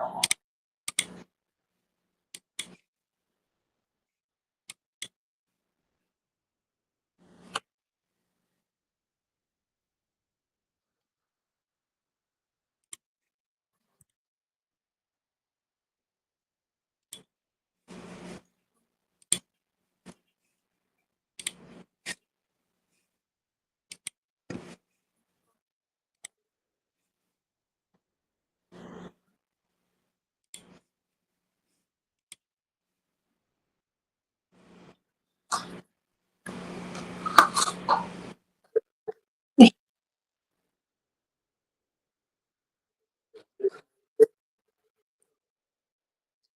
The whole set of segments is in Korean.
Come on.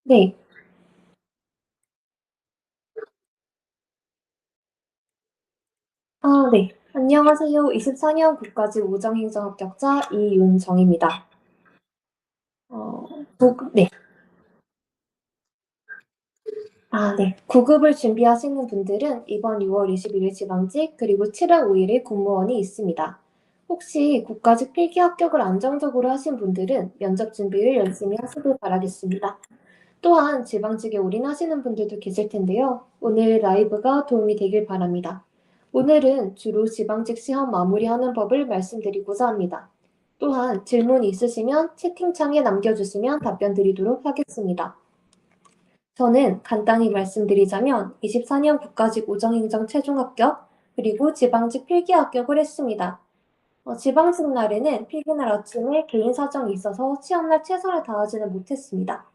네. 아 네. 안녕하세요. 24 년 국가직 우정행정 합격자 이윤정입니다. 어 국 네. 아 네. 구급을 준비하시는 분들은 이번 6월 21 일 지방직 그리고 7월 5 일에 공무원이 있습니다. 혹시 국가직 필기 합격을 안정적으로 하신 분들은 면접 준비를 열심히 하시길 바라겠습니다. 또한 지방직에 올인하시는 분들도 계실 텐데요. 오늘 라이브가 도움이 되길 바랍니다. 오늘은 주로 지방직 시험 마무리하는 법을 말씀드리고자 합니다. 또한 질문이 있으시면 채팅창에 남겨주시면 답변 드리도록 하겠습니다. 저는 간단히 말씀드리자면 24년 국가직 우정행정 최종 합격 그리고 지방직 필기 합격을 했습니다. 어, 지방직 날에는 필기날 아침에 개인 사정이 있어서 시험날 최선을 다하지는 못했습니다.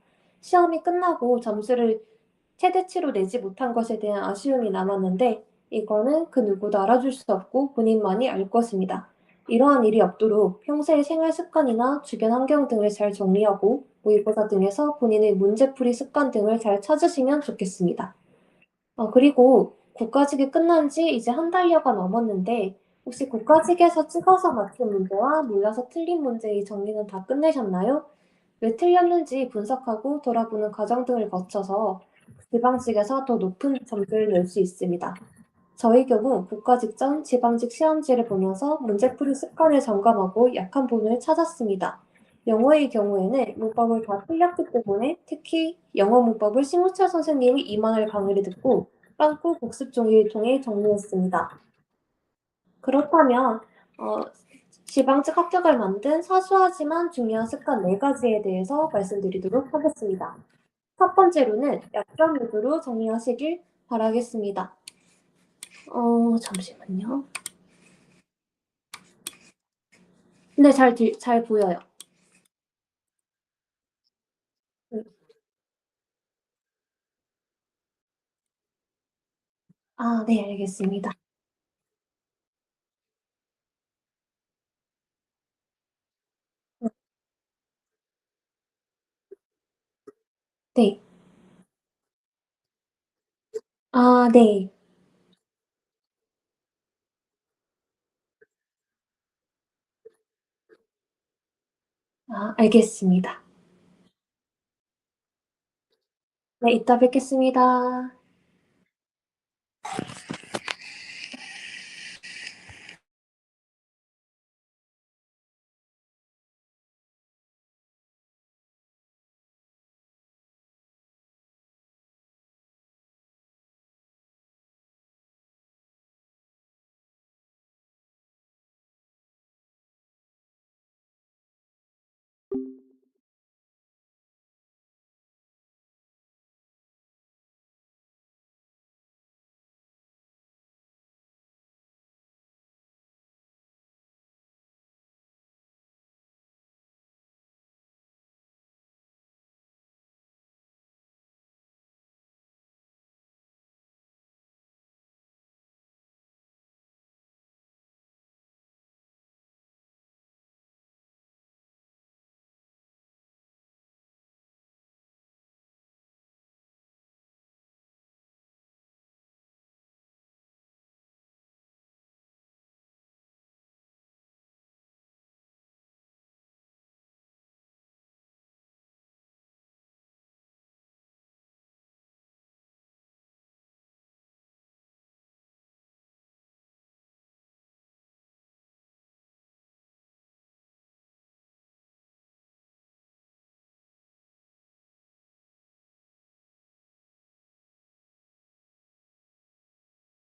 시험이 끝나고 점수를 최대치로 내지 못한 것에 대한 아쉬움이 남았는데 이거는 그 누구도 알아줄 수 없고 본인만이 알 것입니다. 이러한 일이 없도록 평소의 생활 습관이나 주변 환경 등을 잘 정리하고 모의고사 등에서 본인의 문제풀이 습관 등을 잘 찾으시면 좋겠습니다. 어, 그리고 국가직이 끝난 지 이제 한 달여가 넘었는데 혹시 국가직에서 찍어서 맞춘 문제와 몰라서 틀린 문제의 정리는 다 끝내셨나요? 왜 틀렸는지 분석하고 돌아보는 과정 등을 거쳐서 지방직에서 더 높은 점수를 낼 수 있습니다. 저희 경우 국가 직전 지방직 시험지를 보면서 문제풀이 습관을 점검하고 약한 부분을 찾았습니다. 영어의 경우에는 문법을 다 틀렸기 때문에 특히 영어 문법을 심우철 선생님이 이만할 강의를 듣고 빵꾸 복습 종이를 통해 정리했습니다. 그렇다면 어, 지방직 합격을 만든 사소하지만 중요한 습관 4가지에 대해서 말씀드리도록 하겠습니다. 첫 번째로는 약점 위주로 정리하시길 바라겠습니다. 어, 잠시만요. 네, 잘, 잘 보여요. 아, 네, 알겠습니다. 네. 아, 네. 아, 알겠습니다. 네, 이따 뵙겠습니다.